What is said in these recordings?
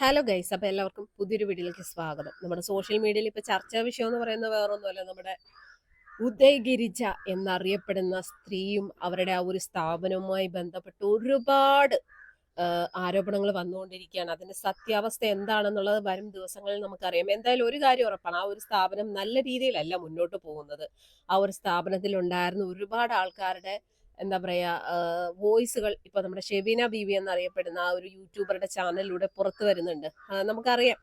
Hello guys അപ്പോൾ എല്ലാവർക്കും പുതിയൊരു വീഡിയോയിലേക്ക് സ്വാഗതം. നമ്മുടെ സോഷ്യൽ മീഡിയയിൽ ഇപ്പോൾ ചർച്ചാ വിഷയം എന്ന് പറയുന്നത് വേറൊന്നുമല്ല നമ്മുടെ ഉദയഗിരിജ എന്നറിയപ്പെടുന്ന സ്ത്രീയും അവരുടെ ആ ഒരു സ്ഥാപനവുമായി ബന്ധപ്പെട്ട് ഒരുപാട് ആരോപണങ്ങൾ വന്നുകൊണ്ടിരിക്കുകയാണ്. അതിന്റെ സത്യാവസ്ഥ എന്താണെന്നുള്ളത് വരും ദിവസങ്ങളിൽ നമുക്കറിയാം. എന്തായാലും ഒരു കാര്യം ഉറപ്പാണ് ആ ഒരു സ്ഥാപനം നല്ല രീതിയിലല്ല മുന്നോട്ട് പോകുന്നത്. ആ ഒരു സ്ഥാപനത്തിൽ ഉണ്ടായിരുന്ന ഒരുപാട് ആൾക്കാരുടെ എന്താ പറയുക വോയിസുകൾ ഇപ്പോൾ നമ്മുടെ ഷെബീന ബീവി എന്നറിയപ്പെടുന്ന ആ ഒരു യൂട്യൂബറുടെ ചാനലിലൂടെ പുറത്തു വരുന്നുണ്ട്. നമുക്കറിയാം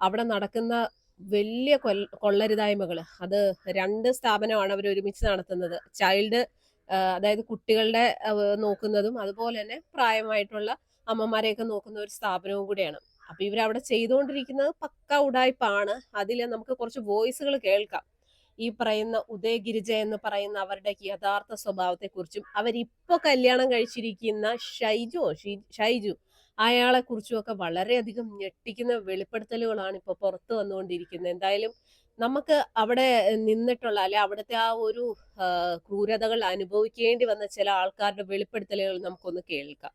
അവിടെ നടക്കുന്ന വലിയ കൊൽ കൊള്ളരുതായ്മകൾ അത് രണ്ട് സ്ഥാപനമാണ് അവർ ഒരുമിച്ച് നടത്തുന്നത്. ചൈൽഡ് അതായത് കുട്ടികളുടെ നോക്കുന്നതും അതുപോലെ തന്നെ പ്രായമായിട്ടുള്ള അമ്മമാരെയൊക്കെ നോക്കുന്ന ഒരു സ്ഥാപനവും കൂടിയാണ്. അപ്പൊ ഇവരവിടെ ചെയ്തുകൊണ്ടിരിക്കുന്നത് പക്ക ഉടായ്പാണ്. അതിൽ നമുക്ക് കുറച്ച് വോയിസുകൾ കേൾക്കാം. ഈ പറയുന്ന ഉദയഗിരിജ എന്ന് പറയുന്ന അവരുടെ യഥാർത്ഥ സ്വഭാവത്തെക്കുറിച്ചും അവരിപ്പോ കല്യാണം കഴിച്ചിരിക്കുന്ന ഷൈജു ഷൈജു അയാളെ കുറിച്ചും ഒക്കെ വളരെയധികം ഞെട്ടിക്കുന്ന വെളിപ്പെടുത്തലുകളാണ് ഇപ്പോൾ പുറത്തു വന്നുകൊണ്ടിരിക്കുന്നത്. എന്തായാലും നമുക്ക് അവിടെ നിന്നിട്ടുള്ള അല്ലെ അവിടുത്തെ ആ ഒരു ക്രൂരതകൾ അനുഭവിക്കേണ്ടി വന്ന ചില ആൾക്കാരുടെ വെളിപ്പെടുത്തലുകൾ നമുക്കൊന്ന് കേൾക്കാം.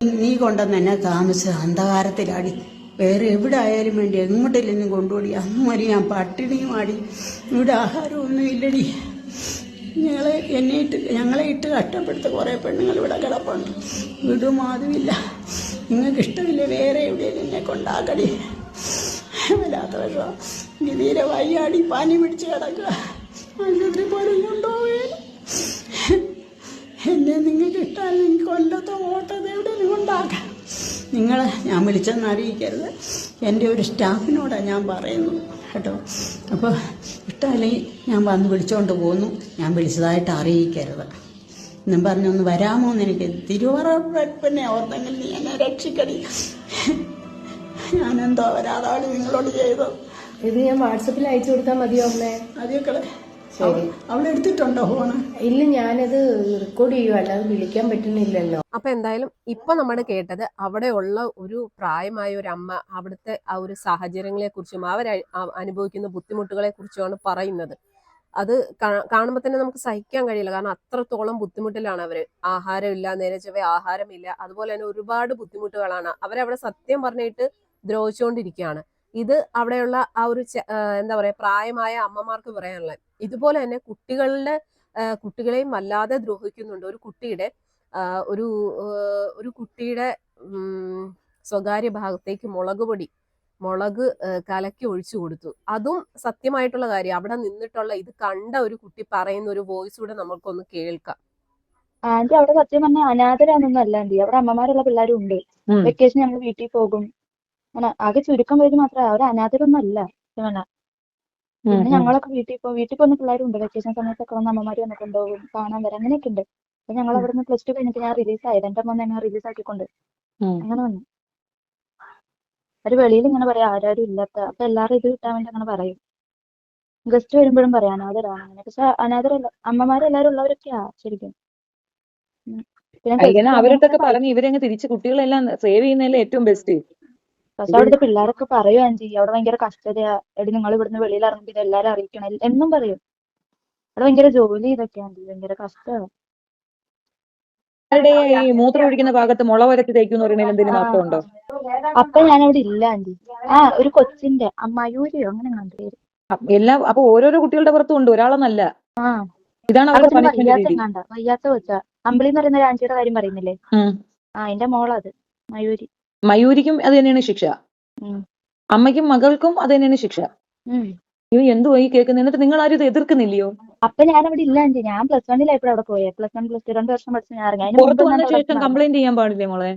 നീ കൊണ്ടുവന്ന് എന്നെ താമസിച്ച അന്ധകാരത്തിലാടി. വേറെ എവിടെ ആയാലും വേണ്ടി എങ്ങോട്ടില്ലെന്നും കൊണ്ടുപോടി. വരെ ഞാൻ പട്ടിണിയും ആടി. ഇവിടെ ആഹാരമൊന്നും ഇല്ലടി. ഞങ്ങളെ എന്നെ ഇട്ട് ഞങ്ങളെ ഇട്ട് കഷ്ടപ്പെടുത്ത കുറേ പെണ്ണുങ്ങൾ ഇവിടെ കിടപ്പുണ്ട്. വീടും അതുമില്ല നിങ്ങൾക്ക് ഇഷ്ടമില്ല വേറെ എവിടെയും എന്നെ കൊണ്ടാക്കടി? വല്ലാത്ത വിഷമം ഗതിയിലെ വയ്യാടി പനി പിടിച്ച് കിടക്കുക. ആശുപത്രി പോലും കൊണ്ടുപോവേ എന്നെ നിങ്ങൾക്ക് ഇഷ്ടമല്ലെങ്കിൽ കൊല്ലത്തോ ഓട്ടത്തോ എവിടെയും കൊണ്ടാക്കാം. നിങ്ങളെ ഞാൻ വിളിച്ചെന്ന് അറിയിക്കരുത്. എന്റെ ഒരു സ്റ്റാഫിനോടാണ് ഞാൻ പറയുന്നു കേട്ടോ. അപ്പോൾ ഇഷ്ടമല്ലെങ്കിൽ ഞാൻ വന്ന് വിളിച്ചുകൊണ്ട് പോന്നു ഞാൻ വിളിച്ചതായിട്ട് അറിയിക്കരുത്. എന്നും പറഞ്ഞൊന്ന് വരാമോ എന്ന് എനിക്ക് തിരുവറപ്പനെ ഓർത്തെങ്കിൽ നീ എന്നെ രക്ഷിക്കടി. ഞാനെന്തോ വരാതാണ് നിങ്ങളോട് ചെയ്തത്. ഇത് ഞാൻ വാട്സപ്പിൽ അയച്ചു കൊടുത്താൽ മതിയോ അമ്മേ? അതിയൊക്കെ അവിടെ എടുത്തിട്ടുണ്ടോ ഫോണ്? ഇല്ല ഞാനത് റെക്കോർഡ് ചെയ്യുക അല്ലാതെ വിളിക്കാൻ പറ്റുന്നില്ലല്ലോ. അപ്പൊ എന്തായാലും ഇപ്പൊ നമ്മൾ കേട്ടത് അവിടെയുള്ള ഒരു പ്രായമായ ഒരു അമ്മ അവിടുത്തെ ആ ഒരു സാഹചര്യങ്ങളെ കുറിച്ചും അവർ അനുഭവിക്കുന്ന ബുദ്ധിമുട്ടുകളെ കുറിച്ചുമാണ് പറയുന്നത്. അത് കാണുമ്പോൾ തന്നെ നമുക്ക് സഹിക്കാൻ കഴിയില്ല. കാരണം അത്രത്തോളം ബുദ്ധിമുട്ടിലാണ് അവർ. ആഹാരമില്ല നേരച്ചവ ആഹാരമില്ല. അതുപോലെ തന്നെ ഒരുപാട് ബുദ്ധിമുട്ടുകളാണ്. അവരവിടെ സത്യം പറഞ്ഞിട്ട് ദ്രോഹിച്ചുകൊണ്ടിരിക്കുകയാണ്. ഇത് അവിടെയുള്ള ആ ഒരു എന്താ പറയാ പ്രായമായ അമ്മമാർക്ക് പറയാനുള്ളത്. ഇതുപോലെ തന്നെ കുട്ടികളുടെ കുട്ടികളെയും വല്ലാതെ ദ്രോഹിക്കുന്നുണ്ട്. ഒരു കുട്ടിയുടെ ഒരു ഒരു കുട്ടിയുടെ സ്വകാര്യ ഭാഗത്തേക്ക് മുളക് പൊടി മുളക് കലക്കി ഒഴിച്ചു കൊടുത്തു. അതും സത്യമായിട്ടുള്ള കാര്യം. അവിടെ നിന്നിട്ടുള്ള ഇത് കണ്ട ഒരു കുട്ടി പറയുന്ന ഒരു വോയിസ് കൂടെ നമ്മൾക്കൊന്ന് കേൾക്കാം. ആന്റി അവിടെ സത്യം പറഞ്ഞാൽ അനാഥരാണെന്നല്ല ആന്റി അവിടെ അമ്മമാരുള്ള പിള്ളേരും ഉണ്ട് വെക്കേഷൻ ഞങ്ങൾ വീട്ടിൽ പോകും. അങ്ങനെ ആകെ ചുരുക്കം പേര് മാത്രമേ അവർ അനാഥരൊന്നുമല്ല പിന്നെ ഞങ്ങളൊക്കെ വീട്ടിൽ പോകും വീട്ടിൽ പോകുന്ന പിള്ളേരുണ്ട് വെക്കേഷൻ സമയത്തൊക്കെ വന്ന് അമ്മമാര് വന്ന് കൊണ്ടുപോകും കാണാൻ വരാം അങ്ങനെയൊക്കെ ഉണ്ട് അപ്പൊ ഞങ്ങൾ അവിടുന്ന് പ്ലസ് ടു കഴിഞ്ഞിട്ട് ഞാൻ റിലീസ് ആയത് എന്റെ അമ്മ എന്നെ റിലീസ് ആക്കിക്കൊണ്ട്. അങ്ങനെ വന്നു. അവർ വെളിയിൽ ഇങ്ങനെ പറയാം ആരാരും ഇല്ലാത്ത അപ്പൊ എല്ലാവരും ഇത് കിട്ടാൻ വേണ്ടി അങ്ങനെ പറയും. ഗസ്റ്റ് വരുമ്പോഴും പറയാം അനാഥരാണ് അങ്ങനെ. പക്ഷെ അനാഥരല്ല അമ്മമാരെല്ലാരും ഉള്ളവരൊക്കെയാ ശരിക്കും. അവരുടെ പറഞ്ഞ് ഇവരങ്ങ് തിരിച്ച് കുട്ടികളെല്ലാം സേവ് ചെയ്യുന്നതല്ലേ ഏറ്റവും ബെസ്റ്റ് പക്ഷെ അവിടുത്തെ പിള്ളേരൊക്കെ പറയും ആന്റി അവിടെ ഭയങ്കര കഷ്ടതയാ. എടി നിങ്ങൾ ഇവിടുന്ന് വെളിയിൽ ഇറങ്ങി ഇത് എല്ലാരും അറിയിക്കണം. എന്നും പറയും. അവിടെ ഭയങ്കര ജോലി ഇതൊക്കെ ആന്റി ഭയങ്കര കഷ്ടമാണ് ഈ മൂത്രം ഒഴിക്കുന്ന ഭാഗത്ത് മുള വരച്ച് തേക്കുന്ന പറയുന്നതിൽ എന്തെങ്കിലും അർത്ഥമുണ്ടോ അപ്പൊ ഞാൻ അവിടെ ഇല്ല ആന്റി ആ ഒരു കൊച്ചിന്റെ അമ്മായൂരിയോ അങ്ങനെ കണ്ടു എല്ലാം അപ്പൊ ഓരോരോ കുട്ടികളുടെ പുറത്തും ഉണ്ട്. ഒരാളെന്നല്ല. ഇതാണ് വയ്യാത്ത കൊച്ചാ. അമ്പിളി എന്ന് പറയുന്ന ഒരു ആന്റിയുടെ കാര്യം പറയുന്നില്ലേ. ആ എന്റെ മോളത് മയൂരി മയൂരിക്കും അത് തന്നെയാണ് ശിക്ഷ. അമ്മയ്ക്കും മകൾക്കും അത് തന്നെയാണ് ശിക്ഷ. ഇവ എന്തുവാ ഈ കേൾക്കുന്നത് എന്നിട്ട് നിങ്ങൾ ആരും ഇത് എതിർക്കുന്നില്ലയോ? അപ്പൊ ഞാൻ അവിടെ ഇല്ല ആന്റി ഞാൻ പ്ലസ് വണ്ണിലായപ്പോഴും അവിടെ പോയേ. പ്ലസ് വൺ പ്ലസ് ടു രണ്ട് വർഷം പഠിച്ചു ഞാൻ ഇറങ്ങി. അതിന് പുറത്ത് വന്ന ശേഷം കംപ്ലൈന്റ് ചെയ്യാൻ പാടില്ലേ മോളെ?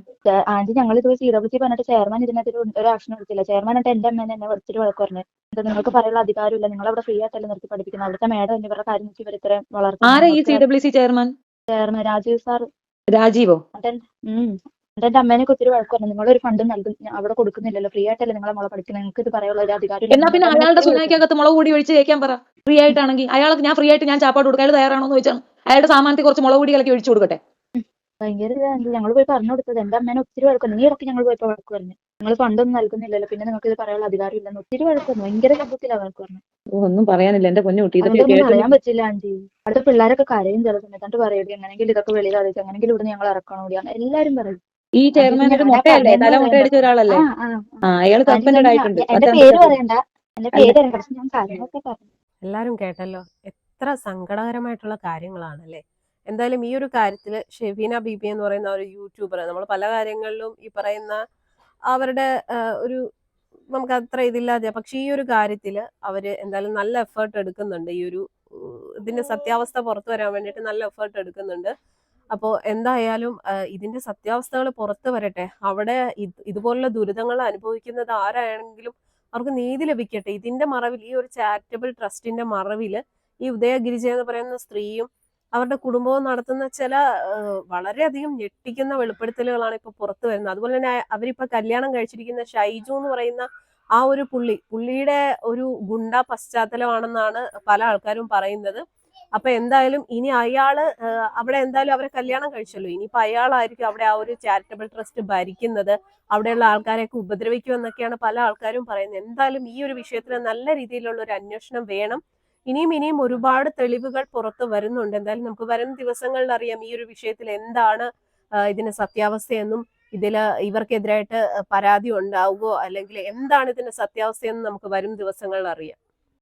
ആന്റി ഞങ്ങൾ ഇത് സി ഡബ്ല്യു സി പറഞ്ഞിട്ട് ചെയർമാൻ ഇതിനകത്ത് ഒരു- ആക്ഷൻ എടുത്തില്ല ചെയർമാൻ എന്നിട്ട് എന്റെ അമ്മേനെ എന്നെ വിളിച്ചിട്ട് വഴക്ക് പറഞ്ഞു. എന്താ നിങ്ങൾക്ക് പറയാനുള്ള അധികാരമില്ല. നിങ്ങൾ അവിടെ ഫ്രീ ആയിട്ടല്ലേ നിർത്തി പഠിപ്പിക്കുന്നത്. അവിടുത്തെ മേഡം എന്നിവരുടെ കാര്യം നോക്കി ഇവർ ഇത്രയും ആരാ ഈ C W C chairman chairman Rajeev sir രാജീവോ? എന്റെ അമ്മേനൊക്കെ ഒത്തിരി വഴക്ക് പറഞ്ഞു നിങ്ങൾ ഒരു ഫണ്ട് നൽകും അവിടെ കൊടുക്കുന്നില്ലല്ലോ. ഫ്രീ ആയിട്ടല്ലേ നിങ്ങളെ മോളെ പഠിക്കുന്നത് നിങ്ങൾക്ക് ഇത് പറയാനുള്ള ഒരു അധികാരമില്ല എന്നാ പിന്നെ അയാളുടെ സുനായ്ക്കകത്ത് മുളക് കൂടി ഒഴിച്ച് കേൾക്കാൻ പറ. ഫ്രീ ആയിട്ടാണെങ്കിൽ അയാൾക്ക് ഞാൻ ഫ്രീ ആയിട്ട് ഞാൻ ചാപ്പാട് കൊടുക്കാൻ അയാൾ തയ്യാറാണോ എന്ന് ചോദിച്ചാൽ അയാളുടെ സാമാനത്തിൽ കുറച്ച് മുളക് കൂടി ഇളക്കി ഒഴിച്ചു കൊടുക്കട്ടെ. ഭയങ്കര ഞങ്ങൾ പോയി പറഞ്ഞു കൊടുത്തത്. എന്റെ അമ്മേനെ ഒത്തിരി വഴക്ക് പറഞ്ഞു. ഈ ഇടയ്ക്ക് ഞങ്ങൾ പോയപ്പോ വഴക്ക് പറഞ്ഞു. നിങ്ങൾ ഫണ്ടൊന്നും നൽകുന്നില്ലല്ലോ. പിന്നെ നിങ്ങൾക്ക് ഇത് പറയാനുള്ള അധികാരം ഇല്ലെന്ന് ഒത്തിരി വഴക്കുന്നു ഭയങ്കര ശബ്ദത്തിലാണ് വഴക്ക് പറഞ്ഞു ഒന്നും പറയാനില്ല. എന്റെ പൊന്നു കുട്ടി പറയാൻ പറ്റില്ല ആന്റി. അടുത്ത പിള്ളേരൊക്കെ കരയും ചില സമയത്ത്. എന്നിട്ട് പറയും എങ്ങനെയെങ്കിലും ഇതൊക്കെ വെളിയിൽ അറിയിച്ചു എങ്ങനെയെങ്കിലും ഇവിടെ ഞങ്ങൾ ഇറക്കണം എല്ലാരും പറയും. ഈ ചെയർമാൻ ഒരു മുട്ടയല്ലേ? തല മുട്ട അടിച്ച ഒരാളല്ലേ? ആ അയാൾ സസ്പെൻഡ് ആയിട്ടുണ്ട് എല്ലാരും പേര് പറയണ്ട. പേര് അറിയണ്ട ഞാൻ കാര്യങ്ങളൊക്കെ പറഞ്ഞു. എല്ലാവരും കേട്ടല്ലോ. എത്ര സങ്കടകരമായിട്ടുള്ള കാര്യങ്ങളാണല്ലേ? എന്തായാലും ഈ ഒരു കാര്യത്തിൽ ഷെഫീന ബീബി എന്ന് പറയുന്ന ഒരു യൂട്യൂബർ നമ്മൾ പല കാര്യങ്ങളിലും ഈ പറയുന്ന അവരുടെ ഒരു നമുക്ക് അത്ര ഇതില്ലാതെ പക്ഷെ ഈ ഒരു കാര്യത്തിൽ അവർ എന്തായാലും നല്ല എഫേർട്ട് എടുക്കുന്നുണ്ട്. ഈ ഒരു ഇതിന്റെ സത്യാവസ്ഥ പുറത്തു വരാൻ വേണ്ടിയിട്ട് നല്ല എഫേർട്ട് എടുക്കുന്നുണ്ട്. അപ്പോൾ എന്തായാലും ഇതിന്റെ സത്യാവസ്ഥകൾ പുറത്തു വരട്ടെ. അവിടെ ഇത് ഇതുപോലുള്ള ദുരിതങ്ങൾ അനുഭവിക്കുന്നത് ആരാണെങ്കിലും അവർക്ക് നീതി ലഭിക്കട്ടെ. ഇതിന്റെ മറവിൽ ഈ ഒരു ചാരിറ്റബിൾ ട്രസ്റ്റിന്റെ മറവിൽ ഈ ഉദയഗിരിജ എന്ന് പറയുന്ന സ്ത്രീയും അവരുടെ കുടുംബവും നടത്തുന്ന ചില വളരെയധികം ഞെട്ടിക്കുന്ന വെളിപ്പെടുത്തലുകളാണ് ഇപ്പൊ പുറത്തു വരുന്നത്. അതുപോലെ തന്നെ അവരിപ്പോ കല്യാണം കഴിച്ചിരിക്കുന്ന ഷൈജു എന്ന് പറയുന്ന ആ ഒരു പുള്ളി പുള്ളിയുടെ ഒരു ഗുണ്ട പശ്ചാത്തലമാണെന്നാണ് പല ആൾക്കാരും പറയുന്നത്. അപ്പൊ എന്തായാലും ഇനി അയാൾ അവിടെ എന്തായാലും അവരെ കല്യാണം കഴിച്ചല്ലോ. ഇനിയിപ്പോ അയാളായിരിക്കും അവിടെ ആ ഒരു ചാരിറ്റബിൾ ട്രസ്റ്റ് ഭരിക്കുന്നത്. അവിടെയുള്ള ആൾക്കാരെയൊക്കെ ഉപദ്രവിക്കും എന്നൊക്കെയാണ് പല ആൾക്കാരും പറയുന്നത്. എന്തായാലും ഈ ഒരു വിഷയത്തിൽ നല്ല രീതിയിലുള്ള ഒരു അന്വേഷണം വേണം. ഇനിയും ഇനിയും ഒരുപാട് തെളിവുകൾ പുറത്ത് വരുന്നുണ്ട്. എന്തായാലും നമുക്ക് വരും ദിവസങ്ങളിൽ അറിയാം ഈ ഒരു വിഷയത്തിൽ എന്താണ് ഇതിന് സത്യാവസ്ഥയെന്നും ഇതിൽ ഇവർക്കെതിരായിട്ട് പരാതി ഉണ്ടാവുകയോ അല്ലെങ്കിൽ എന്താണ് ഇതിന്റെ സത്യാവസ്ഥയെന്നും നമുക്ക് വരും ദിവസങ്ങളിൽ അറിയാം.